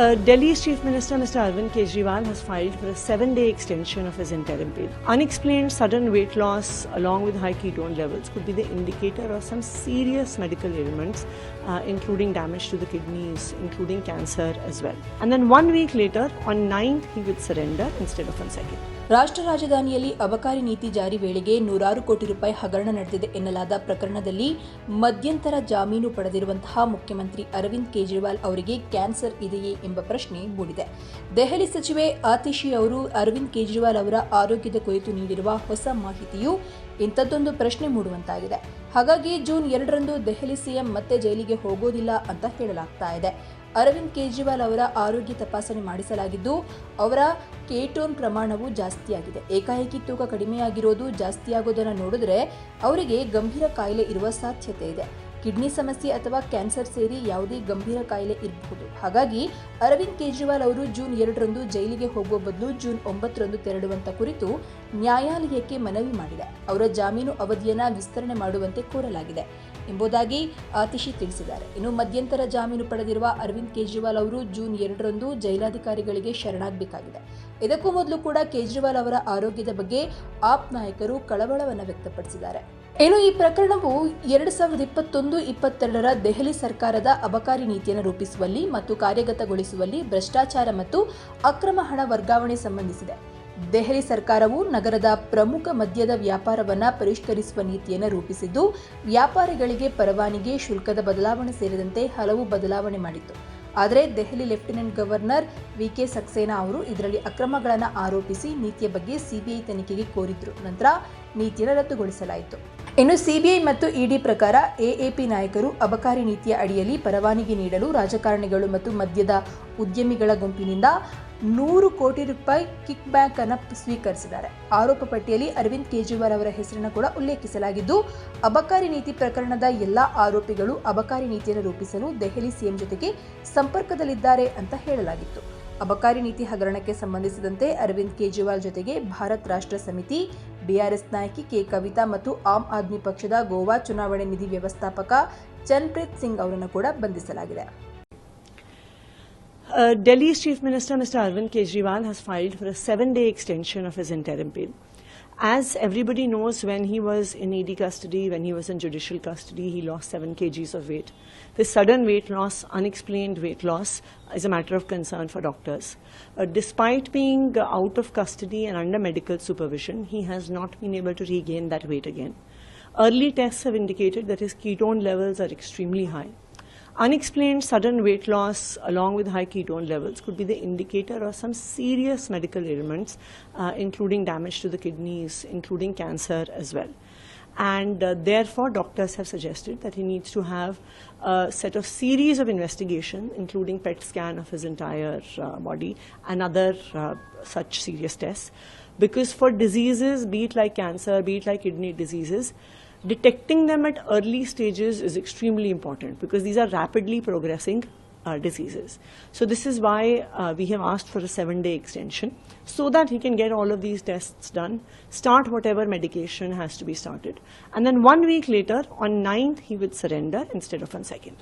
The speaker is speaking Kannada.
Uh, Delhi's Chief Minister Mr. Arvind Kejriwal has filed for a seven day extension of his interim bail. Unexplained sudden weight loss along with high ketone levels could be the indicator of some serious medical ailments, uh, including damage to the kidneys, including cancer as well. And then one week later, on 9th, he would surrender instead of on 2nd. ರಾಷ್ಟ್ರ ರಾಜಧಾನಿಯಲ್ಲಿ ಅಬಕಾರಿ ನೀತಿ ಜಾರಿ ವೇಳೆಗೆ ನೂರಾರು ಕೋಟಿ ರೂಪಾಯಿ ಹಗರಣ ನಡೆದಿದೆ ಎನ್ನಲಾದ ಪ್ರಕರಣದಲ್ಲಿ ಮಧ್ಯಂತರ ಜಾಮೀನು ಪಡೆದಿರುವಂತಹ ಮುಖ್ಯಮಂತ್ರಿ ಅರವಿಂದ್ ಕೇಜ್ರಿವಾಲ್ ಅವರಿಗೆ ಕ್ಯಾನ್ಸರ್ ಇದೆಯೇ ಎಂಬ ಪ್ರಶ್ನೆ ಮೂಡಿದೆ. ದೆಹಲಿ ಸಚಿವೆ ಆತಿಶಿ ಅವರು ಅರವಿಂದ್ ಕೇಜ್ರಿವಾಲ್ ಅವರ ಆರೋಗ್ಯದ ಕುರಿತು ನೀಡಿರುವ ಹೊಸ ಮಾಹಿತಿಯು ಇಂಥದ್ದೊಂದು ಪ್ರಶ್ನೆ ಮೂಡುವಂತಾಗಿದೆ. ಹಾಗಾಗಿ ಜೂನ್ ಎರಡರಂದು ದೆಹಲಿ ಸಿಎಂ ಮತ್ತೆ ಜೈಲಿಗೆ ಹೋಗೋದಿಲ್ಲ ಅಂತ ಹೇಳಲಾಗ್ತಾ ಇದೆ. ಅರವಿಂದ್ ಕೇಜ್ರಿವಾಲ್ ಅವರ ಆರೋಗ್ಯ ತಪಾಸಣೆ ಮಾಡಿಸಲಾಗಿದ್ದು, ಅವರ ಕೇಟೋನ್ ಪ್ರಮಾಣವು ಜಾಸ್ತಿಯಾಗಿದೆ. ಏಕಾಏಕಿ ತೂಕ ಕಡಿಮೆಯಾಗಿರೋದು ಜಾಸ್ತಿಯಾಗೋದನ್ನು ನೋಡಿದ್ರೆ ಅವರಿಗೆ ಗಂಭೀರ ಕಾಯಿಲೆ ಇರುವ ಸಾಧ್ಯತೆ ಇದೆ. ಕಿಡ್ನಿ ಸಮಸ್ಯೆ ಅಥವಾ ಕ್ಯಾನ್ಸರ್ ಸೇರಿ ಯಾವುದೇ ಗಂಭೀರ ಕಾಯಿಲೆ ಇರಬಹುದು. ಹಾಗಾಗಿ ಅರವಿಂದ್ ಕೇಜ್ರಿವಾಲ್ ಅವರು ಜೂನ್ ಎರಡರಂದು ಜೈಲಿಗೆ ಹೋಗುವ ಬದಲು ಜೂನ್ ಒಂಬತ್ತರಂದು ತೆರಳುವಂತ ಕುರಿತು ನ್ಯಾಯಾಲಯಕ್ಕೆ ಮನವಿ ಮಾಡಿದೆ. ಅವರ ಜಾಮೀನು ಅವಧಿಯನ್ನು ವಿಸ್ತರಣೆ ಮಾಡುವಂತೆ ಕೋರಲಾಗಿದೆ. ಎಂಬುದಾಗಿ ಆತಿಶಿ ತಿಳಿಸಿದ್ದಾರೆ. ಇನ್ನು ಮಧ್ಯಂತರ ಜಾಮೀನು ಪಡೆದಿರುವ ಅರವಿಂದ್ ಕೇಜ್ರಿವಾಲ್ ಅವರು ಜೂನ್ ಎರಡರಂದು ಜೈಲಾಧಿಕಾರಿಗಳಿಗೆ ಶರಣಾಗಬೇಕಾಗಿದೆ. ಇದಕ್ಕೂ ಮೊದಲು ಕೂಡ ಕೇಜ್ರಿವಾಲ್ ಅವರ ಆರೋಗ್ಯದ ಬಗ್ಗೆ ಆಪ್ ನಾಯಕರು ಕಳವಳವನ್ನು ವ್ಯಕ್ತಪಡಿಸಿದ್ದಾರೆ. ಏನು, ಈ ಪ್ರಕರಣವು ಎರಡು ಸಾವಿರದ ಇಪ್ಪತ್ತೊಂದು, ಇಪ್ಪತ್ತೆರಡರ ದೆಹಲಿ ಸರ್ಕಾರದ ಅಬಕಾರಿ ನೀತಿಯನ್ನು ರೂಪಿಸುವಲ್ಲಿ ಮತ್ತು ಕಾರ್ಯಗತಗೊಳಿಸುವಲ್ಲಿ ಭ್ರಷ್ಟಾಚಾರ ಮತ್ತು ಅಕ್ರಮ ಹಣ ವರ್ಗಾವಣೆ ಸಂಬಂಧಿಸಿದೆ. ದೆಹಲಿ ಸರ್ಕಾರವು ನಗರದ ಪ್ರಮುಖ ಮದ್ಯದ ವ್ಯಾಪಾರವನ್ನು ಪರಿಷ್ಕರಿಸುವ ನೀತಿಯನ್ನು ರೂಪಿಸಿದ್ದು, ವ್ಯಾಪಾರಿಗಳಿಗೆ ಪರವಾನಿಗೆ ಶುಲ್ಕದ ಬದಲಾವಣೆ ಸೇರಿದಂತೆ ಹಲವು ಬದಲಾವಣೆ ಮಾಡಿತ್ತು. ಆದರೆ Delhi lieutenant governor V K Saxena ಅವರು ಇದರಲ್ಲಿ ಅಕ್ರಮಗಳನ್ನು ಆರೋಪಿಸಿ ನೀತಿಯ ಬಗ್ಗೆ ಸಿಬಿಐ ತನಿಖೆಗೆ ಕೋರಿದ್ರು. ನಂತರ ನೀತಿಯನ್ನು ರದ್ದುಗೊಳಿಸಲಾಯಿತು. ಇನ್ನು ಸಿಬಿಐ ಮತ್ತು ಇಡಿ ಪ್ರಕಾರ ಎಎಪಿ ನಾಯಕರು ಅಬಕಾರಿ ನೀತಿಯ ಅಡಿಯಲ್ಲಿ ಪರವಾನಗಿ ನೀಡಲು ರಾಜಕಾರಣಿಗಳು ಮತ್ತು ಮದ್ಯದ ಉದ್ಯಮಿಗಳ ಗುಂಪಿನಿಂದ ನೂರು ಕೋಟಿ ರೂಪಾಯಿ ಕಿಕ್ ಬ್ಯಾಕ್ ಅನ್ನು ಸ್ವೀಕರಿಸಿದ್ದಾರೆ. ಆರೋಪ ಪಟ್ಟಿಯಲ್ಲಿ ಅರವಿಂದ್ ಕೇಜ್ರಿವಾಲ್ ಅವರ ಹೆಸರನ್ನು ಕೂಡ ಉಲ್ಲೇಖಿಸಲಾಗಿದ್ದು, ಅಬಕಾರಿ ನೀತಿ ಪ್ರಕರಣದ ಎಲ್ಲ ಆರೋಪಿಗಳು ಅಬಕಾರಿ ನೀತಿಯನ್ನು ರೂಪಿಸಲು ದೆಹಲಿ ಸಿಎಂ ಜೊತೆಗೆ ಸಂಪರ್ಕದಲ್ಲಿದ್ದಾರೆ ಅಂತ ಹೇಳಲಾಗಿತ್ತು. ಅಬಕಾರಿ ನೀತಿ ಹಗರಣಕ್ಕೆ ಸಂಬಂಧಿಸಿದಂತೆ ಅರವಿಂದ್ ಕೇಜ್ರಿವಾಲ್ ಜೊತೆಗೆ ಭಾರತ್ ರಾಷ್ಟ್ರ ಸಮಿತಿ ಬಿಆರ್ಎಸ್ ನಾಯಕಿ ಕೆ ಕವಿತಾ ಮತ್ತು ಆಮ್ ಆದ್ಮಿ ಪಕ್ಷದ ಗೋವಾ ಚುನಾವಣೆ ನಿಧಿ ವ್ಯವಸ್ಥಾಪಕ ಚನ್ಪ್ರೀತ್ ಸಿಂಗ್ ಅವರನ್ನು ಕೂಡ ಬಂಧಿಸಲಾಗಿದೆ Uh, Delhi's Chief Minister Mr. Arvind Kejriwal has filed for a seven day extension of his. As everybody knows, when he was in ED custody, when he was in judicial custody, he lost 7 kgs of weight. This sudden weight loss, unexplained weight loss, is a matter of concern for doctors. Uh, despite being out of custody and under medical supervision, he has not been able to regain that weight again. Early tests have indicated that his ketone levels are extremely high. Unexplained sudden weight loss along with high ketone levels could be the indicator of some serious medical ailments, uh, including damage to the kidneys, including cancer as well. And uh, therefore, doctors have suggested that he needs to have a set of series of investigation, including PET scan of his entire uh, body and other uh, such serious tests. Because for diseases, be it like cancer, be it like kidney diseases, detecting them at early stages is extremely important because these are rapidly progressing uh, diseases. So this is why uh, we have asked for a seven-day extension so that he can get all of these tests done, start whatever medication has to be started, and then one week later, on 9th, he would surrender instead of on 2nd.